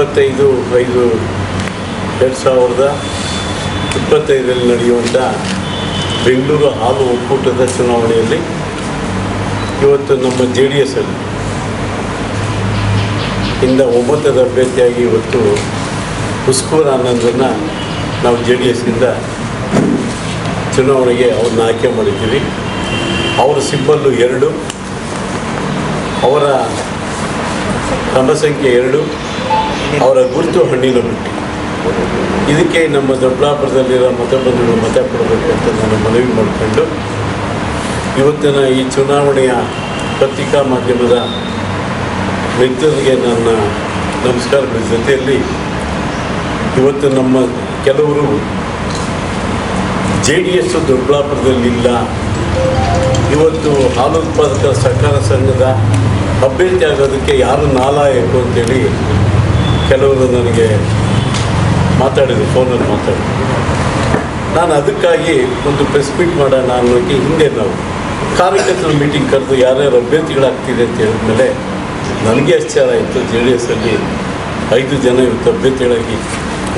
ಇಪ್ಪತ್ತೈದು, ಐದು, ಎರಡು ಸಾವಿರದ ಇಪ್ಪತ್ತೈದರಲ್ಲಿ ನಡೆಯುವಂಥ ಬೆಂಗಳೂರು ಹಾಲು ಒಕ್ಕೂಟದ ಚುನಾವಣೆಯಲ್ಲಿ ಇವತ್ತು ನಮ್ಮ ಜೆ ಡಿ ಎಸ್ ಅಲ್ಲಿ ಇಂದ ಒಮ್ಮತದ ಅಭ್ಯರ್ಥಿಯಾಗಿ ಇವತ್ತು ಹುಸ್ಕೂರ್ ಆನಂದನ್ನು ನಾವು ಜೆ ಡಿ ಎಸ್ಸಿಂದ ಚುನಾವಣೆಗೆ ಅವ್ರನ್ನ ಆಯ್ಕೆ ಮಾಡಿದ್ದೀವಿ. ಅವರ ಸಿಂಬಲ್ಲು ಎರಡು, ಅವರ ಕ್ರಮ ಸಂಖ್ಯೆ ಎರಡು ಅವರ ಗುರುತು ಹಣ್ಣಿನ ಬಿಟ್ಟು ಇದಕ್ಕೆ ನಮ್ಮ ದೊಡ್ಡಬಳ್ಳಾಪುರದಲ್ಲಿರೋ ಮತಬಂಧುಗಳು ಮತ ಕೊಡಬೇಕು ಅಂತ ನಾನು ಮನವಿ ಮಾಡಿಕೊಂಡು ಇವತ್ತಿನ ಈ ಚುನಾವಣೆಯ ಪತ್ರಿಕಾ ಮಾಧ್ಯಮದ ಮಿತ್ರರಿಗೆ ನನ್ನ ನಮಸ್ಕಾರಗಳ. ಜೊತೆಯಲ್ಲಿ ಇವತ್ತು ನಮ್ಮ ಕೆಲವರು ಜೆ ಡಿ ಎಸ್ ದೊಡ್ಡಬಳ್ಳಾಪುರದಲ್ಲಿಲ್ಲ. ಇವತ್ತು ಹಾಲು ಉತ್ಪಾದಕ ಸಹಕಾರ ಸಂಘದ ಅಭ್ಯರ್ಥಿ ಆಗೋದಕ್ಕೆ ಯಾರು ನಾಲಾಯಕು ಅಂತೇಳಿ ಕೆಲವರು ನನಗೆ ಮಾತಾಡಿದರು, ಫೋನಲ್ಲಿ ಮಾತಾಡಿದ್ರು ನಾನು ಅದಕ್ಕಾಗಿ ಒಂದು ಪ್ರೆಸ್ ಮೀಟ್ ಮಾಡೋಣ ಅನ್ನೋಕ್ಕೆ ಹಿಂದೆ ನಾವು ಕಾರ್ಯಕರ್ತರ ಮೀಟಿಂಗ್ ಕರೆದು ಯಾರ್ಯಾರು ಅಭ್ಯರ್ಥಿಗಳಾಗ್ತಿದೆ ಅಂತ ಹೇಳಿದ್ಮೇಲೆ ನನಗೆ ಆಶ್ಚರ್ಯ ಆಯಿತು ಜೆ ಡಿ ಎಸ್ಸಲ್ಲಿ ಐದು ಜನ ಇವತ್ತು ಅಭ್ಯರ್ಥಿಗಳಾಗಿ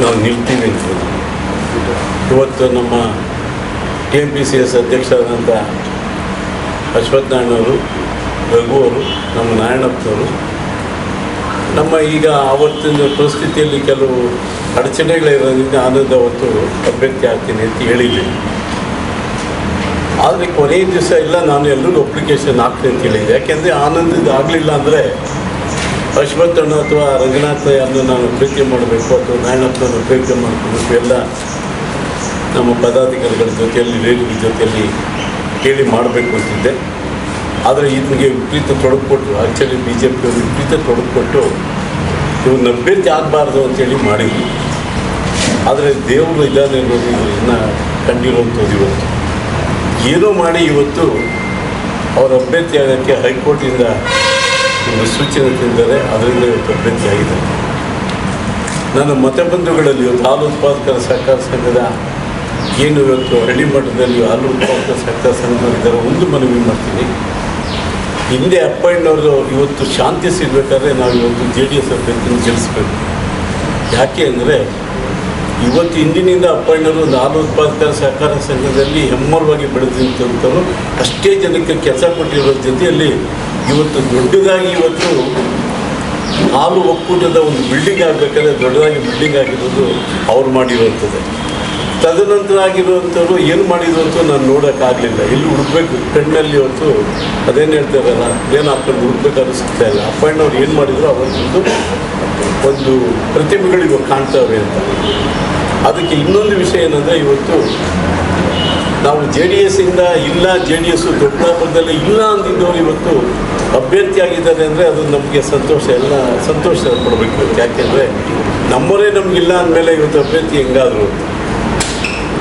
ನಾವು ನಿಲ್ತೀವಿ ಅಂತ. ಇವತ್ತು ನಮ್ಮ T M P C S ಅಧ್ಯಕ್ಷರಾದಂಥ ಅಶ್ವತ್ಥನಾರಾಯಣವರು ರಘು ಅವರು, ನಮ್ಮ ನಾರಾಯಣಪ್ಪನವರು ನಮ್ಮ ಈಗ ಆವತ್ತಿನ ಪರಿಸ್ಥಿತಿಯಲ್ಲಿ ಕೆಲವು ಅಡಚಣೆಗಳಿರೋದ್ರಿಂದ ಆನಂದ ಅವತ್ತು ಅಭ್ಯರ್ಥಿ ಆಗ್ತೀನಿ ಅಂತ ಹೇಳಿದ್ದೆ. ಆದರೆ ಕೊನೆಯ ದಿವಸ ಇಲ್ಲ, ನಾನು ಎಲ್ರಿಗೂ ಅಪ್ಲಿಕೇಶನ್ ಹಾಕ್ತೀನಿ ಅಂತ ಹೇಳಿದ್ದೆ. ಯಾಕೆಂದರೆ ಆನಂದದ ಆಗಲಿಲ್ಲ ಅಂದರೆ ಅಶ್ವತ್ಥಣ್ಣ ಅಥವಾ ರಂಗನಾಥ ಅನ್ನು ನಾನು ಪ್ರೀತಿ ಮಾಡಬೇಕು, ಅಥವಾ ನಾರಾಯಣಪ್ಪನ ಪ್ರೀತಿ ಮಾಡಬೇಕು ಎಲ್ಲ ನಮ್ಮ ಪದಾಧಿಕಾರಿಗಳ ಜೊತೆಯಲ್ಲಿ ರೇಡಿಯೋ ಜೊತೆಯಲ್ಲಿ ಕೇಳಿ ಮಾಡಬೇಕು ಅಂತಿದ್ದೆ. ಆದರೆ ಇವ್ರಿಗೆ ವಿಪರೀತ ತೊಡಕು ಕೊಟ್ಟರು ಆ್ಯಕ್ಚುಲಿ ಬಿ ಜೆ ಪಿಯವರು ವಿಪರೀತ ತೊಡಕು ಕೊಟ್ಟು ಇವ್ರನ್ನ ಅಭ್ಯರ್ಥಿ ಆಗಬಾರ್ದು ಅಂತೇಳಿ ಮಾಡಿದ್ವಿ ಆದರೆ ದೇವರು ಇದ್ದಾನೆ ಅನ್ನೋದು ಇದನ್ನು ಕಂಡಿರುವಂಥದ್ದು ಇವತ್ತು. ಏನೋ ಮಾಡಿ ಇವತ್ತು ಅವರ ಅಭ್ಯರ್ಥಿ ಆಗೋಕ್ಕೆ ಹೈಕೋರ್ಟಿಂದ ಒಂದು ಸೂಚನೆ ತಿಂದರೆ ಅದರಿಂದ ಇವತ್ತು ಅಭ್ಯರ್ಥಿ ಆಗಿದ್ದಾರೆ ನನ್ನ ಮತಬಂಧುಗಳಲ್ಲಿ ಇವತ್ತು ಹಾಲು ಉತ್ಪಾದಕರ ಸಹಕಾರ ಸಂಘದ ಏನು ಇವತ್ತು ಹಳ್ಳಿ ಮಟ್ಟದಲ್ಲಿ ಹಾಲು ಉತ್ಪಾದಕರ ಸಹಕಾರ ಸಂಘದಲ್ಲಿದ್ದಾರೆ ಒಂದು ಮನವಿ ಮಾಡ್ತೀನಿ. ಹಿಂದೆ ಅಪ್ಪಣ್ಣವರು ಇವತ್ತು ಶಾಂತಿ ಸಿಗಬೇಕಾದ್ರೆ ನಾವು ಇವತ್ತು ಜೆ ಡಿ ಎಸ್ ಅಭ್ಯರ್ಥಿನ ಗೆಲ್ಲಿಸ್ಬೇಕು ಯಾಕೆ ಅಂದರೆ ಇವತ್ತು ಇಂದಿನಿಂದ ಅಪ್ಪಣ್ಣವರು ಹಾಲು ಉತ್ಪಾದಕರ ಸಹಕಾರ ಸಂಘದಲ್ಲಿ ಹೆಮ್ಮರವಾಗಿ ಬೆಳೆದಂಥವ್ರು ಅಷ್ಟೇ ಜನಕ್ಕೆ ಕೆಲಸ ಕೊಟ್ಟಿರೋ ಜೊತೆಯಲ್ಲಿ ಇವತ್ತು ದೊಡ್ಡದಾಗಿ ಇವತ್ತು ಹಾಲು ಒಕ್ಕೂಟದ ಒಂದು ಬಿಲ್ಡಿಂಗ್ ಆಗಬೇಕಾದ್ರೆ ದೊಡ್ಡದಾಗಿ ಬಿಲ್ಡಿಂಗ್ ಆಗಿರೋದು ಅವ್ರು ಮಾಡಿರುವಂಥದ್ದು. ತದನಂತರ ಆಗಿರುವಂಥವ್ರು ಏನು ಮಾಡಿದ್ರು ಅಂತ ನಾನು ನೋಡೋಕ್ಕಾಗಲಿಲ್ಲ. ಎಲ್ಲಿ ಹುಡುಕ್ಬೇಕು? ಕಣ್ಣಲ್ಲಿ ಇವತ್ತು ಅದೇನು ಹೇಳ್ತಾರಲ್ಲ ಏನು ಹಾಕೊಂಡು ಹುಡುಕ್ಬೇಕಾದ್ರೂ ಸಿಗ್ತಾ ಇಲ್ಲ. ಅಪ್ಪಣ್ಣವ್ರು ಏನು ಮಾಡಿದ್ರು ಅವರೊಂದು ಒಂದು ಪ್ರತಿಮೆಗಳು ಇವಾಗ ಕಾಣ್ತವೆ ಅಂತ. ಅದಕ್ಕೆ ಇನ್ನೊಂದು ವಿಷಯ ಏನಂದರೆ, ಇವತ್ತು ನಾವು ಜೆ ಡಿ ಎಸ್ಸಿಂದ ಇಲ್ಲ, ಜೆ ಡಿ ಎಸ್ಸು ದೊಡ್ಡಬಳ್ಳಾಪುರದಲ್ಲಿ ಇಲ್ಲ ಅಂದಿದ್ದವರು ಇವತ್ತು ಅಭ್ಯರ್ಥಿಯಾಗಿದ್ದಾರೆ ಅಂದರೆ ಅದು ನಮಗೆ ಸಂತೋಷ, ಎಲ್ಲ ಸಂತೋಷ ಕೊಡಬೇಕು ಯಾಕೆಂದರೆ ನಮ್ಮವರೇ ನಮಗಿಲ್ಲ ಅಂದಮೇಲೆ ಇವತ್ತು ಅಭ್ಯರ್ಥಿ ಹೆಂಗಾದರು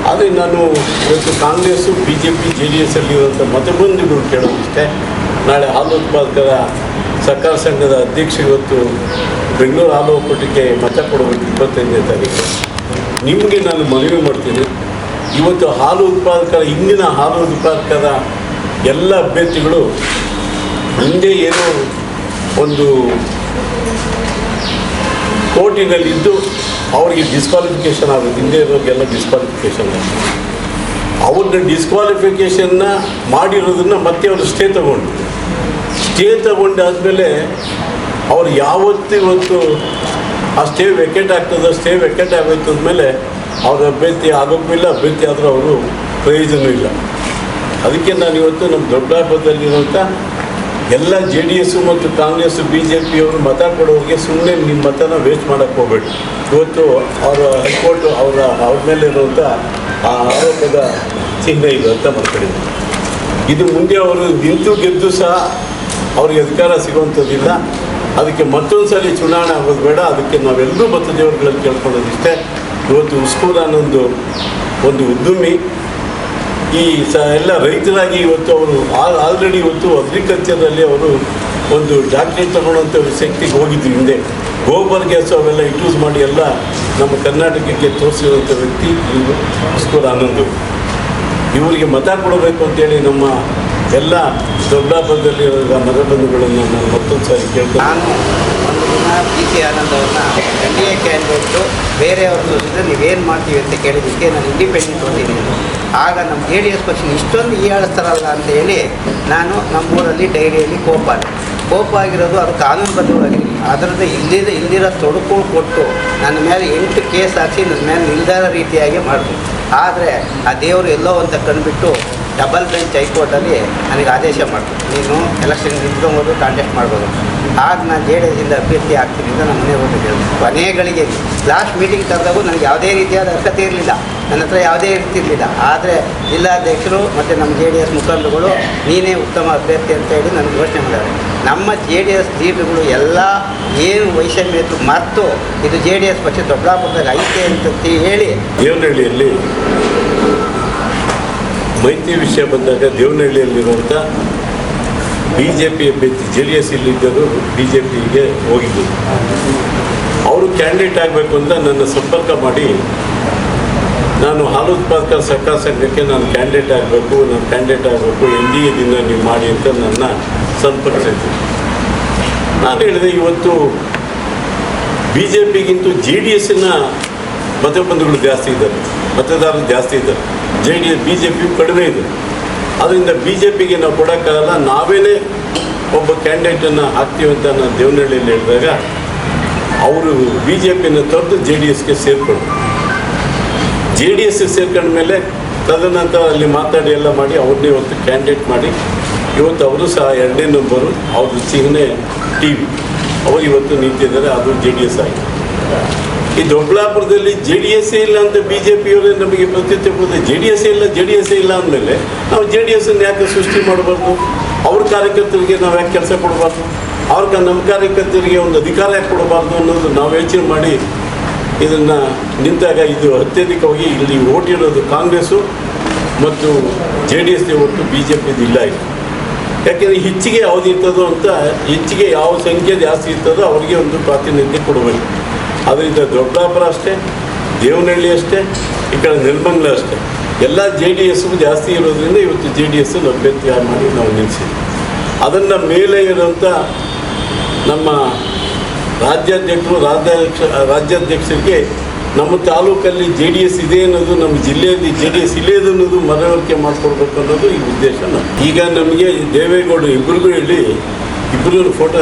ಆದರೆ ನಾನು ಇವತ್ತು Congress B J P J D ಎಸ್ಸಲ್ಲಿರುವಂಥ ಮತಬಂಧುಗಳು ಕೇಳೋದಿಷ್ಟೇ. ನಾಳೆ ಹಾಲು ಉತ್ಪಾದಕರ ಸಹಕಾರ ಸಂಘದ ಅಧ್ಯಕ್ಷ ಇವತ್ತು ಬೆಂಗಳೂರು ಹಾಲು ಒಕ್ಕೂಟಕ್ಕೆ ಮತ ಕೊಡಬೇಕು ಇಪ್ಪತ್ತೈದನೇ ತಾರೀಕು. ನಿಮಗೆ ನಾನು ಮನವಿ ಮಾಡ್ತೀನಿ. ಇವತ್ತು ಹಾಲು ಉತ್ಪಾದಕರ ಇಂದಿನ ಹಾಲು ಉತ್ಪಾದಕರ ಎಲ್ಲ ಅಭ್ಯರ್ಥಿಗಳು ಹಿಂದೆ ಏನೋ ಒಂದು ಕೋರ್ಟಿನಲ್ಲಿದ್ದು ಅವರಿಗೆ ಡಿಸ್ಕ್ವಾಲಿಫಿಕೇಷನ್ ಆಗುತ್ತೆ ಹಿಂದೆ ಇರೋರಿಗೆಲ್ಲ ಡಿಸ್ಕ್ವಾಲಿಫಿಕೇಷನ್ ಆಗುತ್ತೆ ಅವ್ರನ್ನ ಡಿಸ್ಕ್ವಾಲಿಫಿಕೇಷನ್ನ ಮಾಡಿರೋದನ್ನ ಮತ್ತೆ ಅವರು ಸ್ಟೇ ತಗೊಂಡು ಸ್ಟೇ ತಗೊಂಡಾದ್ಮೇಲೆ ಅವ್ರು ಯಾವತ್ತು ಇವತ್ತು ಆ ಸ್ಟೇ ವೆಕೆಟ್ ಆಗ್ತದೆ ಸ್ಟೇ ವೆಕೆಟ್ ಆಗೋಯ್ತು ಅಂದಮೇಲೆ ಅವ್ರ ಅಭ್ಯರ್ಥಿ ಆಗೋಕ್ಕೂ ಇಲ್ಲ, ಅಭ್ಯರ್ಥಿ ಆದರೂ ಅವರು ಪ್ರಯೋಜನ ಇಲ್ಲ. ಅದಕ್ಕೆ ನಾನು ಇವತ್ತು ನಮ್ಮ ದೊಡ್ಡಬಳ್ಳಾಪುರದಲ್ಲಿರುವಂಥ ಎಲ್ಲ ಜೆ ಡಿ ಎಸ್ಸು ಮತ್ತು ಕಾಂಗ್ರೆಸ್, ಬಿ ಜೆ ಪಿಯವರು ಮತ ಕೊಡೋರಿಗೆ ಸುಮ್ಮನೆ ನಿಮ್ಮ ಮತನ ವೇಸ್ಟ್ ಮಾಡೋಕ್ಕೆ ಹೋಗ್ಬೇಡಿ. ಇವತ್ತು ಅವರ ಹೈಕೋರ್ಟ್ ಅವರ, ಅವ್ರ ಮೇಲೆ ಇರುವಂಥ ಆ ಆರೋಪದ ಚಿಹ್ನೆ ಇದು ಅಂತ ಮಾತಾಡಿದ್ರು ಇದು ಮುಂದೆ ಅವರು ನಿಂತು ಗೆದ್ದು ಸಹ ಅವ್ರಿಗೆ ಅಧಿಕಾರ ಸಿಗುವಂಥದ್ದಿಲ್ಲ. ಅದಕ್ಕೆ ಮತ್ತೊಂದು ಸಲ ಚುನಾವಣೆ ಆಗೋದು ಬೇಡ. ಅದಕ್ಕೆ ನಾವೆಲ್ಲರೂ ಮತದೇವರುಗಳಲ್ಲಿ ಕೇಳ್ಕೊಳ್ಳೋದಿಷ್ಟೇ. ಇವತ್ತು ಉಸ್ಕೂರ್ ಅನ್ನೊಂದು, ಒಂದು ಉದ್ಯಮಿ ಈ ಸ ಎಲ್ಲ ರೈತರಾಗಿ ಇವತ್ತು ಅವರು ಆಲ್ರೆಡಿ ಇವತ್ತು ಅಗ್ರಿಕಲ್ಚರಲ್ಲಿ ಅವರು ಒಂದು ಡಾಕ್ಟ್ರೇಟ್ ತಗೊಳ್ಳೋಂಥ ಶಕ್ತಿಗೆ ಹೋಗಿದ್ದು ಹಿಂದೆ. ಗೋಬರ್ ಗ್ಯಾಸ್ ಅವೆಲ್ಲ ಯೂಸ್ ಮಾಡಿ ಎಲ್ಲ ನಮ್ಮ ಕರ್ನಾಟಕಕ್ಕೆ ತೋರಿಸಿರುವಂಥ ವ್ಯಕ್ತಿ ಇವರು ಸ್ಕೂಲ್ ಆನಂದ್. ಇವರಿಗೆ ಮತ ಕೊಡಬೇಕು ಅಂತೇಳಿ ನಮ್ಮ ಎಲ್ಲ ದೊಡ್ಡಾಪದಲ್ಲಿ ಮರಬಂಧುಗಳನ್ನು ನಾನು ಮತ್ತೊಂದು ಸಾರಿ ಕೇಳ್ತೇನೆ. ನಾನು ಒಂದು ದಿನ ಬಿ ಸಿ ಆನಂದ್ ಅವ್ರನ್ನ ಎನ್ ಡಿ ಎ ಕ್ಯಾಂಡಿಡೇಟು ನೀವೇನು ಮಾಡ್ತೀವಿ ಅಂತ ಕೇಳಿದ್ದಕ್ಕೆ ನಾನು ಇಂಡಿಪೆಂಡೆಂಟ್ ಹೊಂದಿದ್ದೀನಿ ಆಗ ನಮ್ಮ ಜೆ ಡಿ ಎಸ್ ಪಕ್ಷ ಇಷ್ಟೊಂದು ಹೀಯಾಳಿಸ್ತಾರಲ್ಲ ಅಂತ ಹೇಳಿ ನಾನು ನಮ್ಮೂರಲ್ಲಿ ಡೈರಿಯಲ್ಲಿ ಕೋಪ. ಕೋಪ ಆಗಿರೋದು ಅದು ಕಾನೂನುಬದ್ಧವಾಗಿರಲಿ ಅದರದ್ದು ಇಲ್ಲಿದ ಇಲ್ಲಿರೋ ತೊಡಕು ಕೊಟ್ಟು ನನ್ನ ಮೇಲೆ ಎಂಟು ಕೇಸ್ ಹಾಕಿ ನನ್ನ ಮೇಲೆ ನಿಲ್ದಾರ ರೀತಿಯಾಗಿ ಮಾಡಿದ್ರು. ಆದರೆ ಆ ದೇವರು ಎಲ್ಲೋ ಅಂತ ಕಂಡುಬಿಟ್ಟು ಡಬಲ್ ಬೆಂಚ್ ಹೈಕೋರ್ಟಲ್ಲಿ ನನಗೆ ಆದೇಶ ಮಾಡಿದ್ರು. ನೀನು ಎಲೆಕ್ಷನ್ ನಿಂತ್ಕೊಂಬೋದು, ಕಾಂಟ್ಯಾಕ್ಟ್ ಮಾಡ್ಬೋದು ಆಗ ನಾನು ಜೆ ಡಿ ಎಸ್ಸಿಂದ ಅಭ್ಯರ್ಥಿ ಆಗ್ತೀನಿ ಅಂತ ನಮ್ಮ ಮನೆ ಒಗ್ಗರ್ಣ ಮನೆಗಳಿಗೆ ಲಾಸ್ಟ್ ಮೀಟಿಂಗ್ ತಂದಾಗೂ ನನಗೆ ಯಾವುದೇ ರೀತಿಯಾದ ಅರ್ಹತೆ ಇರಲಿಲ್ಲ. ನನ್ನ ಹತ್ರ ಯಾವುದೇ ಇರ್ತಿರ್ಲಿಲ್ಲ ಆದರೆ ಜಿಲ್ಲಾಧ್ಯಕ್ಷರು ಮತ್ತು ನಮ್ಮ ಜೆ ಡಿ ಎಸ್ ಮುಖಂಡರುಗಳು, ನೀನೇ ಉತ್ತಮ ಅಭ್ಯರ್ಥಿ ಅಂತ ಹೇಳಿ ನನಗೆ ಘೋಷಣೆ ಮಾಡಿದ್ದಾರೆ. ನಮ್ಮ ಜೆ ಡಿ ಎಸ್ ಜೀವಿಗಳು ಎಲ್ಲ ಏನು ವೈಷಮ್ಯ ಇತ್ತು ಮರೆತು ಇದು ಜೆ ಡಿ ಎಸ್ ಪಕ್ಷ ದೊಡ್ಡಾಪುರದಾಗ ಐತೆ ಅಂತ ಹೇಳಿ ದೇವನಹಳ್ಳಿಯಲ್ಲಿ ಮೈತ್ರಿ ವಿಷಯ ಬಂದಾಗ ದೇವನಹಳ್ಳಿಯಲ್ಲಿರುವಂಥ ಬಿ ಜೆ ಪಿ ಅಭ್ಯರ್ಥಿ ಜೆ ಡಿ ಎಸ್ ಇಲ್ಲಿದ್ದರು ಬಿ ಜೆ ಪಿಗೆ ಹೋಗಿದ್ದರು ಅವರು ಕ್ಯಾಂಡಿಡೇಟ್ ಆಗಬೇಕು ಅಂತ ನನ್ನ ಸಂಪರ್ಕ ಮಾಡಿ ನಾನು ಹಾಲು ಉತ್ಪಾದಕ ಸಹಕಾರ ಸಂಘಕ್ಕೆ ನಾನು ಕ್ಯಾಂಡಿಡೇಟ್ ಆಗಬೇಕು, ನಾನು ಕ್ಯಾಂಡಿಡೇಟ್ ಆಗಬೇಕು, ಎನ್ ಡಿ ಎದಿಂದ ನೀವು ಮಾಡಿ ಅಂತ ನನ್ನ ಸಂಪರ್ಕಿಸಿದ್ದೆ ನಾನು ಹೇಳಿದೆ, ಇವತ್ತು ಬಿ ಜೆ ಪಿಗಿಂತ ಜೆ ಡಿ ಎಸ್ಸಿನ ಮತಬಂಧುಗಳು ಜಾಸ್ತಿ ಇದ್ದಾರೆ, ಮತದಾರರು ಜಾಸ್ತಿ ಇದ್ದಾರೆ J D S B J P ಕಡಿಮೆ ಇದೆ. ಅದರಿಂದ ಬಿ ಜೆ ಪಿಗೆ ನಾವು ಕೊಡೋಕ್ಕಾಗಲ್ಲ. ನಾವೇನೇ ಒಬ್ಬ ಕ್ಯಾಂಡಿಡೇಟನ್ನು ಹಾಕ್ತೀವಿ ಅಂತ ನಾನು ದೇವನಹಳ್ಳಿಯಲ್ಲಿ ಹೇಳಿದಾಗ, ಅವರು ಬಿ ಜೆ ಪಿನ ತೊರೆದು ಜೆ ಡಿ ಎಸ್ಗೆ ಸೇರ್ಕೊಂಡು ಜೆ ಡಿ ಎಸ್ಗೆ ಸೇರ್ಕೊಂಡ ಮೇಲೆ ತದನಂತರ ಅಲ್ಲಿ ಮಾತಾಡಿ ಎಲ್ಲ ಮಾಡಿ, ಅವ್ರನ್ನೇ ಇವತ್ತು ಕ್ಯಾಂಡಿಡೇಟ್ ಮಾಡಿ. ಇವತ್ತು ಅವರು ಸಹ ಎರಡನೇ ನಂಬರು ಅವ್ರದ್ದು ಚಿಹ್ನೆ ಟಿ ವಿ. ಅವರು ಇವತ್ತು ನಿಂತಿದ್ದಾರೆ, ಅದು ಜೆ ಡಿ ಎಸ್ ಆಗಿದೆ ಈ ದೊಡ್ಡಬಳ್ಳಾಪುರದಲ್ಲಿ ಜೆ ಡಿ ಎಸ್ ಇಲ್ಲ ಅಂತ ಬಿ ಜೆ ಪಿಯವರೇ ನಮಗೆ ಪ್ರತ್ಯುತ್ತರ ಕೊಡ್ತಾರೆ. ಜೆ ಡಿ ಎಸ್ ಇಲ್ಲ, ಜೆ ಡಿ ಎಸ್ ಇಲ್ಲ ಅಂದಮೇಲೆ ನಾವು ಜೆ ಡಿ ಎಸ್ಸನ್ನು ಯಾಕೆ ಸೃಷ್ಟಿ ಮಾಡಬಾರ್ದು? ಅವ್ರ ಕಾರ್ಯಕರ್ತರಿಗೆ ನಾವು ಯಾಕೆ ಕೆಲಸ ಕೊಡಬಾರ್ದು? ಅವ್ರಿಗೆ ನಮ್ಮ ಕಾರ್ಯಕರ್ತರಿಗೆ ಒಂದು ಅಧಿಕಾರ ಯಾಕೆ ಕೊಡಬಾರ್ದು ಅನ್ನೋದು ನಾವು ಯೋಚನೆ ಮಾಡಿ ಇದನ್ನು ನಿಂತಾಗ ಇದು ಅತ್ಯಧಿಕವಾಗಿ ಇಲ್ಲಿ ಓಟ್ ಇರೋದು ಕಾಂಗ್ರೆಸ್ಸು ಮತ್ತು ಜೆ ಡಿ ಎಸ್ ಒಟ್ಟು ಬಿ ಜೆ ಪಿದು ಇಲ್ಲ ಇದು ಯಾಕೆಂದರೆ ಹೆಚ್ಚಿಗೆ ಯಾವ್ದು ಇರ್ತದೋ ಅಂತ ಹೆಚ್ಚಿಗೆ ಯಾವ ಸಂಖ್ಯೆ ಜಾಸ್ತಿ ಇರ್ತದೋ ಅವರಿಗೆ ಒಂದು ಪ್ರಾತಿನಿಧ್ಯ ಕೊಡಬೇಕು. ಅದರಿಂದ ದೊಡ್ಡಾಪುರ ಅಷ್ಟೇ, ದೇವನಹಳ್ಳಿ ಅಷ್ಟೇ, ಈ ಕಡೆ ನೆಲಮಂಗ್ಲ ಅಷ್ಟೇ. ಎಲ್ಲ ಜೆ ಡಿ ಎಸ್ಗೂ ಜಾಸ್ತಿ ಇರೋದ್ರಿಂದ ಇವತ್ತು ಜೆ ಡಿ ಎಸ್ ಅಭ್ಯರ್ಥಿ ಮಾಡಿ ನಾವು ನಿಲ್ಲಿಸಿದ್ವಿ ಅದನ್ನು ಮೇಲೆ ಇರುವಂಥ ನಮ್ಮ ರಾಜ್ಯಾಧ್ಯಕ್ಷರು, ರಾಜ್ಯಾಧ್ಯಕ್ಷ, ರಾಜ್ಯಾಧ್ಯಕ್ಷರಿಗೆ ನಮ್ಮ ತಾಲೂಕಲ್ಲಿ ಜೆ ಡಿ ಎಸ್ ಇದೆ ಅನ್ನೋದು, ನಮ್ಮ ಜಿಲ್ಲೆಯಲ್ಲಿ ಜೆ ಡಿ ಎಸ್ ಇದೆ ಅನ್ನೋದು ಮನವರಿಕೆ ಮಾಡಿಕೊಡ್ಬೇಕು ಅನ್ನೋದು ಈ ಉದ್ದೇಶ. ಈಗ ನಮಗೆ ದೇವೇಗೌಡರು ಇಬ್ಬರಿಗೂ ಹೇಳಿ ಇಬ್ಬರಿಗೂ ಫೋಟೋ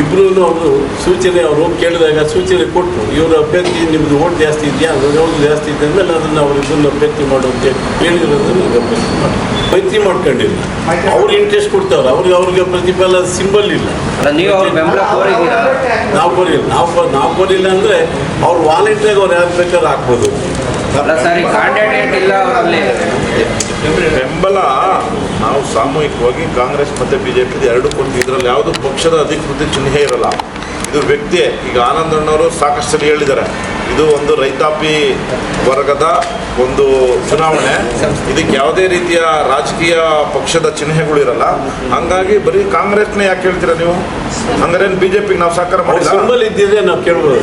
ಇಬ್ಬರೂ ಅವರು ಸೂಚನೆ ಅವರು ಕೇಳಿದಾಗ ಸೂಚನೆ ಕೊಟ್ಟು ಇವರು ಅಭ್ಯರ್ಥಿ ನಿಮ್ಮದು ಓಟ್ ಜಾಸ್ತಿ ಇದೆಯಾ? ಅವ್ರದ್ದು ಜಾಸ್ತಿ ಇದೆ ಅಂದಮೇಲೆ ಅದನ್ನು ಅವರು ಇದನ್ನು ಅಭ್ಯರ್ಥಿ ಮಾಡುವಂತೆ ಹೇಳಿರೋದನ್ನು ಈಗ ಅಭ್ಯರ್ಥಿ ಮಾಡಿ ಮೈತ್ರಿ ಮಾಡ್ಕೊಂಡಿಲ್ಲ. ಅವ್ರು ಇಂಟ್ರೆಸ್ಟ್ ಕೊಡ್ತಾವ್ರೆ. ಅವ್ರಿಗೆ ಅವ್ರಿಗೆ ಪ್ರತಿಫಲ ಸಿಂಬಲ್ ಇಲ್ಲ. ನೀವು ಕೋರಿಲ್ಲ. ನಾವು ನಾವು ಕೋರಿಲ್ಲ ಅಂದರೆ ಅವ್ರು ವಾಲಂಟಿಯಾಗಿ ಅವ್ರು ಯಾರು ಬೇಕಾದ್ರೂ ಹಾಕ್ಬೋದು ಅಲ್ಲ ಸರ್ ಈ ಕ್ಯಾಂಡಿಡೇಟ್ ಇಲ್ಲ ಅವರಲ್ಲಿ ಬೆಂಬಲ ನಾವು ಸಾಮೂಹಿಕವಾಗಿ ಕಾಂಗ್ರೆಸ್ ಮತ್ತು ಬಿ ಜೆ ಪಿ ಎರಡು ಕೊಟ್ಟು ಇದರಲ್ಲಿ ಯಾವುದೂ ಪಕ್ಷದ ಅಧಿಕೃತ ಚಿಹ್ನೆ ಇರಲ್ಲ. ಇದು ವ್ಯಕ್ತಿಯೇ. ಈಗ ಆನಂದಣ್ಣವರು ಸಾಕಷ್ಟು ಸಲ ಹೇಳಿದ್ದಾರೆ. ಇದು ಒಂದು ರೈತಾಪಿ ವರ್ಗದ ಒಂದು ಚುನಾವಣೆ. ಇದಕ್ಕೆ ಯಾವುದೇ ರೀತಿಯ ರಾಜಕೀಯ ಪಕ್ಷದ ಚಿಹ್ನೆಗಳು ಇರಲ್ಲ. ಹಂಗಾಗಿ ಬರೀ ಕಾಂಗ್ರೆಸ್ನೇ ಯಾಕೆ ಹೇಳ್ತೀರಾ ನೀವು? ಹಂಗಾರೆ ಬಿ ಜೆ ಪಿಗೆ ನಾವು ಸಹಕಾರ ಮಾಡಿ ಮಾಡಿಲ್ಲ? ಇದ್ದಿದ್ರೆ ನಾವು ಕೇಳ್ಬೋದು.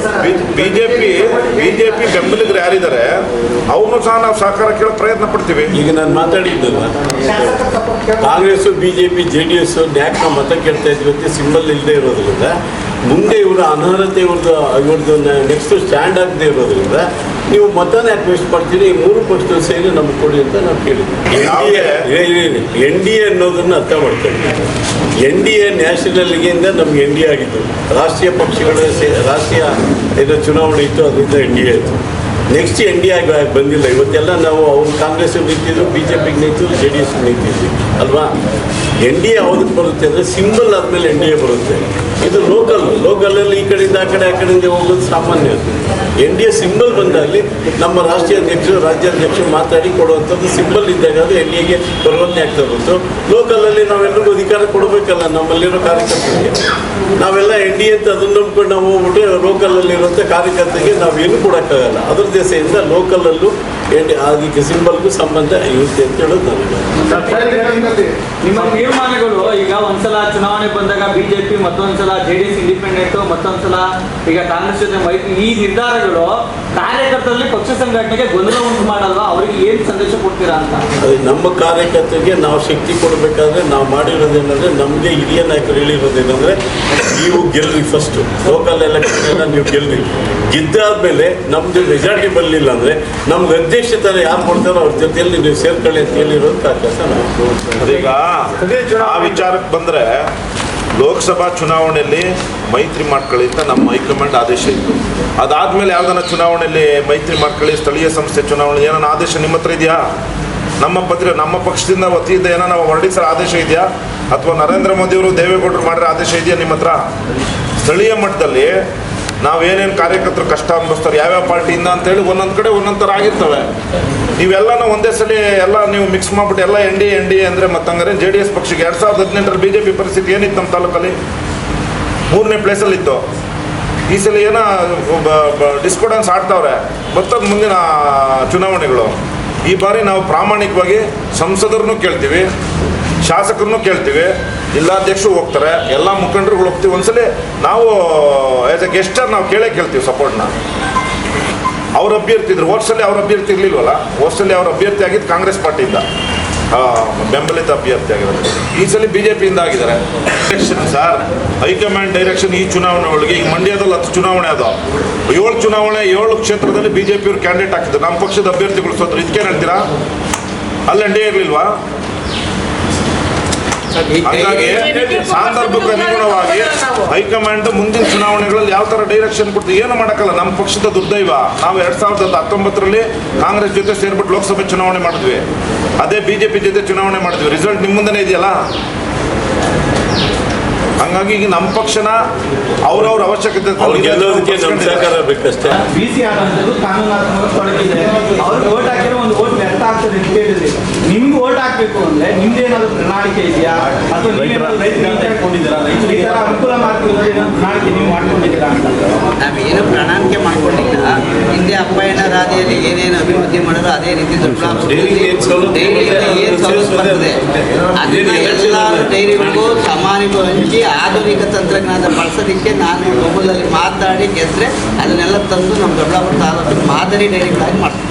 ಬಿಜೆಪಿ ಬಿಜೆಪಿ ಬೆಂಬಲಿಗರು ಯಾರಿದ್ದಾರೆ? ಅವನು ಸಹ ನಾವು ಸಹಕಾರ ಕೇಳೋ ಪ್ರಯತ್ನ ಪಡ್ತೀವಿ. ಈಗ ನಾನು ಮಾತಾಡಿದ್ದಲ್ಲ. Congress B J P J D S ನ್ಯಾಕ್ನ ಮತ ಕೇಳ್ತಾ ಇದ್ವಿ ಅಂತ ಸಿಂಬಲ್ ಇಲ್ಲದೆ ಇರೋದ್ರಿಂದ ಮುಂದೆ ಇವರ ಅನರ್ಹತೆ ಇವ್ರದ್ದು ಇವ್ರದ್ದು ನೆಕ್ಸ್ಟ್ ಸ್ಟ್ಯಾಂಡ್ ಆಗದೆ ಇರೋದ್ರಿಂದ ನೀವು ಮತನ ಯಾಕೆ ವೇಸ್ಟ್ ಮಾಡ್ತೀರಿ ಈ ಮೂರು ಪಕ್ಷದ ಸೇರಿ ನಮ್ಗೆ ಕೊಡಿ ಅಂತ ನಾವು ಕೇಳಿದ್ವಿ. ಎನ್ ಡಿ ಎ ಅನ್ನೋದನ್ನ ಅರ್ಥ ಮಾಡ್ತೇವೆ ಎನ್ ಡಿ ಎ ನ್ಯಾಷನಲ್ಗಿಂದ ನಮ್ಗೆ ಎನ್ ಡಿ ಎ ಆಗಿದ್ದು. ರಾಷ್ಟ್ರೀಯ ಪಕ್ಷಗಳ ಸೇ ರಾಷ್ಟ್ರೀಯ ಇದು ಚುನಾವಣೆ ಇತ್ತು ಅದರಿಂದ ಎನ್ ಡಿ ಎ ಇತ್ತು ನೆಕ್ಸ್ಟ್ ಎನ್ ಡಿ ಆಗಿ ಬಂದಿಲ್ಲ. ಇವತ್ತೆಲ್ಲ ನಾವು ಅವ್ರು ಕಾಂಗ್ರೆಸ್ ನಿಂತಿದ್ರು ಬಿ ಜೆ ಪಿಗೆ ನಿಂತಿದ್ರು ಜೆ ಡಿ ಎಸ್ ನಿಂತಿದ್ವಿ. ಅಲ್ವಾ? ಎನ್ ಡಿ ಎ ಯಾವುದಕ್ಕೆ ಬರುತ್ತೆ ಅಂದರೆ ಸಿಂಬಲ್ ಆದಮೇಲೆ ಎನ್ ಡಿ ಎ ಬರುತ್ತೆ. ಇದು ಲೋಕಲ್ ಲೋಕಲಲ್ಲಿ ಈ ಕಡೆಯಿಂದ ಆ ಕಡೆ, ಆ ಕಡೆಯಿಂದ ಹೋಗೋದು ಸಾಮಾನ್ಯ. ಎನ್ ಡಿ ಎ ಸಿಂಬಲ್ ಬಂದಲ್ಲಿ ನಮ್ಮ ರಾಷ್ಟ್ರೀಯ ಅಧ್ಯಕ್ಷರು ರಾಜ್ಯಾಧ್ಯಕ್ಷರು ಮಾತಾಡಿ ಕೊಡುವಂಥದ್ದು ಸಿಂಬಲ್ ಇದ್ದಾಗ ಅದು ಎನ್ ಡಿ ಎಗೆ ಪರಿವರ್ತನೆ ಆಗ್ತಾ ಬಂತು ಲೋಕಲಲ್ಲಿ ನಾವೆಲ್ಲರಿಗೂ ಅಧಿಕಾರ ಕೊಡಬೇಕಲ್ಲ ನಮ್ಮಲ್ಲಿರೋ ಕಾರ್ಯಕರ್ತರಿಗೆ? ನಾವೆಲ್ಲ ಎನ್ ಡಿ ಎ ಅಂತ ಅದನ್ನ ನಂಬ್ಕೊಂಡು ನಾವು ಹೋಗ್ಬಿಟ್ಟು ಲೋಕಲಲ್ಲಿರುವಂಥ ಕಾರ್ಯಕರ್ತರಿಗೆ ನಾವೇನು ಕೊಡೋಕ್ಕಾಗಲ್ಲ. ಅದ್ರ ದೆಸೆಯಿಂದ ಲೋಕಲಲ್ಲೂ ಎನ್ ಅದಕ್ಕೆ ಸಿಂಬಲ್ಗೂ ಸಂಬಂಧ ಇರುತ್ತೆ ಅಂತ ಹೇಳೋದು ನನಗೆ ನಿಮ್ಮ ತೀರ್ಮಾನಗಳು ಈಗ ಒಂದ್ಸಲ ಚುನಾವಣೆ ಬಂದಾಗ ಬಿಜೆಪಿ ಮತ್ತೊಂದ್ಸಲ ಒಂದ್ಸಲ ಜೆ ಡಿ ಎಸ್ ಇಂಡಿಪೆಂಡೆಂಟ್ ಮತ್ತೊಂದ್ಸಲ ಈಗ ಕಾಂಗ್ರೆಸ್ ಜೊತೆ ಮೈತ್ರಿ ಈ ನಿರ್ಧಾರಗಳು ಕಾರ್ಯಕರ್ತರಲ್ಲಿ ಪಕ್ಷ ಸಂಘಟನೆಗೆ ಗೊಂದಲ ಉಂಟು ಮಾಡಲ್ವಾ? ಅವರಿಗೆ ಏನ್ ಸಂದೇಶ ಕೊಡ್ತೀರಾ ಅಂತ? ನಮ್ಮ ಕಾರ್ಯಕರ್ತರಿಗೆ ನಾವು ಶಕ್ತಿ ಕೊಡಬೇಕಾದ್ರೆ ನಾವು ಮಾಡಿರೋದೇನಂದ್ರೆ ನಮಗೆ ಹಿರಿಯ ನಾಯಕರು ಹೇಳಿರೋದೇನಂದ್ರೆ ನೀವು ಗೆಲ್ರಿ ಫಸ್ಟ್ ಲೋಕಲ್ ಎಲೆಕ್ಷನ್ ಎಲ್ಲ ನೀವು ಗೆಲ್ರಿ. ಗೆದ್ದಾದ್ಮೇಲೆ ನಮ್ದು ಮೆಜಾರಿಟಿ ಬರಲಿಲ್ಲ ಅಂದ್ರೆ ನಮ್ಗೆ ಅಧ್ಯಕ್ಷತೆ ಯಾರು ಕೊಡ್ತಾರೋ ಅವ್ರ ಜೊತೆಯಲ್ಲಿ ನೀವು ಸೇರ್ಕೊಳ್ಳಿ ಅಂತ ಹೇಳಿರೋದು ಕೆಲಸ ನಾವು. ಅದೀಗ ಆ ವಿಚಾರಕ್ಕೆ ಬಂದ್ರೆ ಲೋಕಸಭಾ ಚುನಾವಣೆಯಲ್ಲಿ ಮೈತ್ರಿ ಮಾಡ್ಕೊಳ್ಳಿ ಅಂತ ನಮ್ಮ ಹೈಕಮಾಂಡ್ ಆದೇಶ ಇತ್ತು. ಅದಾದ್ಮೇಲೆ ಯಾವ್ದಾನ ಚುನಾವಣೆಯಲ್ಲಿ ಮೈತ್ರಿ ಮಾಡ್ಕೊಳ್ಳಿ, ಸ್ಥಳೀಯ ಸಂಸ್ಥೆ ಚುನಾವಣೆ ಏನಾನ ಆದೇಶ ನಿಮ್ಮ ಹತ್ರ ಇದೆಯಾ? ನಮ್ಮ ಪತ್ರ ನಮ್ಮ ಪಕ್ಷದಿಂದ ವತಿಯಿಂದ ಏನಾನ ಹೊರಡಿಸೋ ಆದೇಶ ಇದೆಯಾ? ಅಥವಾ ನರೇಂದ್ರ ಮೋದಿಯವರು ದೇವೇಗೌಡರು ಮಾಡಿರೋ ಆದೇಶ ಇದೆಯಾ ನಿಮ್ಮ ಹತ್ರ? ಸ್ಥಳೀಯ ಮಟ್ಟದಲ್ಲಿ ನಾವೇನೇನು ಕಾರ್ಯಕರ್ತರು ಕಷ್ಟ ಅನ್ಭವಿಸ್ತಾರೆ, ಯಾವ್ಯಾವ ಪಾರ್ಟಿಯಿಂದ ಅಂತೇಳಿ ಒಂದೊಂದು ಕಡೆ ಒಂದೊಂದು ಥರ ಆಗಿರ್ತವೆ. ನೀವೆಲ್ಲನೂ ಒಂದೇ ಸಲ ಎಲ್ಲ ನೀವು ಮಿಕ್ಸ್ ಮಾಡ್ಬಿಟ್ಟು ಎಲ್ಲ ಎನ್ ಡಿ ಎನ್ ಡಿ ಅಂದರೆ ಮತ್ತಂಗಾರೆ ಜೆ ಡಿ ಎಸ್ ಪಕ್ಷಕ್ಕೆ ಎರಡು ಸಾವಿರದ ಹದಿನೆಂಟರ ಬಿ ಜೆ ಪಿ ಪರಿಸ್ಥಿತಿ ಏನಿತ್ತು ನಮ್ಮ ತಾಲೂಕಲ್ಲಿ? ಮೂರನೇ ಪ್ಲೇಸಲ್ಲಿತ್ತು ಈ ಸಲ ಏನೋ ಡಿಸ್ಕೋಡೆನ್ಸ್ ಆಡ್ತಾವ್ರೆ. ಬರ್ತದ ಮುಂದಿನ ಚುನಾವಣೆಗಳು. ಈ ಬಾರಿ ನಾವು ಪ್ರಾಮಾಣಿಕವಾಗಿ ಸಂಸದರನ್ನು ಕೇಳ್ತೀವಿ. ಶಾಸಕರನ್ನು ಕೇಳ್ತೀವಿ, ಜಿಲ್ಲಾಧ್ಯಕ್ಷರು ಹೋಗ್ತಾರೆ, ಎಲ್ಲ ಮುಖಂಡರುಗಳು ಹೋಗ್ತೀವಿ. ಒಂದ್ಸಲಿ ನಾವು ಆ್ಯಸ್ ಎ ಗೆಸ್ಟರ್ ನಾವು ಕೇಳೇ ಕೇಳ್ತೀವಿ ಸಪೋರ್ಟ್ನ ಅವ್ರ ಅಭ್ಯರ್ಥಿ ಇದ್ರು ಹೋದ್ಸಲಿ ಅವ್ರ ಅಭ್ಯರ್ಥಿ ಇರಲಿಲ್ವಲ್ಲ ಹೋದ್ಸಲಿ ಅವ್ರ ಅಭ್ಯರ್ಥಿ ಆಗಿದ್ದು ಕಾಂಗ್ರೆಸ್ ಪಾರ್ಟಿಯಿಂದ. ಬೆಂಬಲಿತ ಅಭ್ಯರ್ಥಿ ಆಗಿರೋದು. ಈ ಸಲ ಬಿ ಜೆ ಪಿಯಿಂದ ಆಗಿದ್ದಾರೆ. ಡೈರೆಕ್ಷನ್ ಸರ್ ಹೈಕಮಾಂಡ್ ಡೈರೆಕ್ಷನ್ ಈ ಚುನಾವಣೆ ಒಳಗೆ, ಈಗ ಮಂಡ್ಯದಲ್ಲಿ ಹತ್ತು ಚುನಾವಣೆ ಅದು ಏಳು ಚುನಾವಣೆ, ಏಳು ಕ್ಷೇತ್ರದಲ್ಲಿ ಬಿ ಜೆ ಪಿಯವ್ರು ಕ್ಯಾಂಡಿಡೇಟ್ ಹಾಕಿದ್ರು. ನಮ್ಮ ಪಕ್ಷದ ಅಭ್ಯರ್ಥಿಗಳು ಸೋತರು. ಇದಕ್ಕೇನು ಹೇಳ್ತೀರಾ? ಅಲ್ಲಿ ಅಂಡೇ ಇರಲಿಲ್ವಾ? ಹಂಗಾಗಿ ಸಂದರ್ಭಕ್ಕೆ ಅನುಗುಣವಾಗಿ ಹೈಕಮಾಂಡ್ ಮುಂದಿನ ಚುನಾವಣೆಗಳಲ್ಲಿ ಯಾವ ತರ ಡೈರೆಕ್ಷನ್ ಕೊಡ್ತೀವಿ ಏನು ಮಾಡಕ್ಕಲ್ಲ ನಮ್ಮ ಪಕ್ಷದ ದುರ್ದೈವ. ನಾವು ಎರಡ್ ಸಾವಿರದ ಹತ್ತೊಂಬತ್ತರಲ್ಲಿ ಕಾಂಗ್ರೆಸ್ ಜೊತೆ ಸೇರ್ಬಿಟ್ಟು ಲೋಕಸಭೆ ಚುನಾವಣೆ ಮಾಡಿದ್ವಿ. ಅದೇ ಬಿಜೆಪಿ ಜೊತೆ ಚುನಾವಣೆ ಮಾಡಿದ್ವಿ. ರಿಸಲ್ಟ್ ನಿಮ್ಮ ಮುಂದೆನೇ ಇದೆಯಲ್ಲ? ಹಂಗಾಗಿ ಈಗ ನಮ್ಮ ಪಕ್ಷನ ಅವ್ರವ್ರ ಅವಶ್ಯಕತೆ ಅವ್ರಿಗೆ ಗೆಲ್ಲೋದಕ್ಕೆ ನಮ್ಮ ಸಹಕಾರ ಬೇಕಷ್ಟೇ. ಬಿ ಸಿ ಆದಂಥದ್ದು ಕಾನೂನಾತ್ಮಕ ತೊಡಗಿದೆ ಅವ್ರಿಗೆ ಓಟ್ ಹಾಕಿರೋ ಒಂದು ಓಟ್ ವ್ಯರ್ಥ ಆಗ್ತದೆ ಅಂತ ಹೇಳಿದ್ರಿ ನಿಮ್ಗೆ ಓಟ್ ಹಾಕ್ಬೇಕು ಅಂದ್ರೆ ನಿಮ್ದೇನಾದ್ರು ಪ್ರಣಾಳಿಕೆ ಇದೆಯಾ? ಅಥವಾ ನೀವೇನಾದ್ರು ಈ ತರ ಅನುಕೂಲ ಮಾಡ್ತೀವಿ ಏನಾದ್ರು ಪ್ರಣಾಳಿಕೆ ನೀವು ಮಾಡ್ಕೊಂಡಿದ್ದೀರಾ ಅಂತ ನಾವೇನು ಪ್ರಣಾಳಿಕೆ ಮಾಡ್ಕೊಂಡಿಲ್ಲ ಹಿಂದೆ ಅಪ್ಪಯ್ಯನ ರಾಧೆಯಲ್ಲಿ ಏನೇನು ಅಭಿವೃದ್ಧಿ ಮಾಡಿದ್ರು ಅದೇ ರೀತಿ ಸವಲತ್ತು ಬರ್ತದೆ. ಅದನ್ನ ಎಲ್ಲ ಡೈರಿಗಳಿಗೂ ಸಮಾನಿಗೂ ಹಂಚಿ ಆಧುನಿಕ ತಂತ್ರಜ್ಞಾನ ಬಳಸೋದಕ್ಕೆ ನಾನು ಮೊಬೈಲಲ್ಲಿ ಮಾತಾಡಿ ಗೆದ್ರೆ ಅದನ್ನೆಲ್ಲ ತಂದು ನಮ್ಮ ದೊಡ್ಡಬಳ್ಳಾಪುರ ತಾಲೂಕಿನ ಮಾದರಿ ಡೈರಿಗಳಾಗಿ ಮಾಡ್ತೀನಿ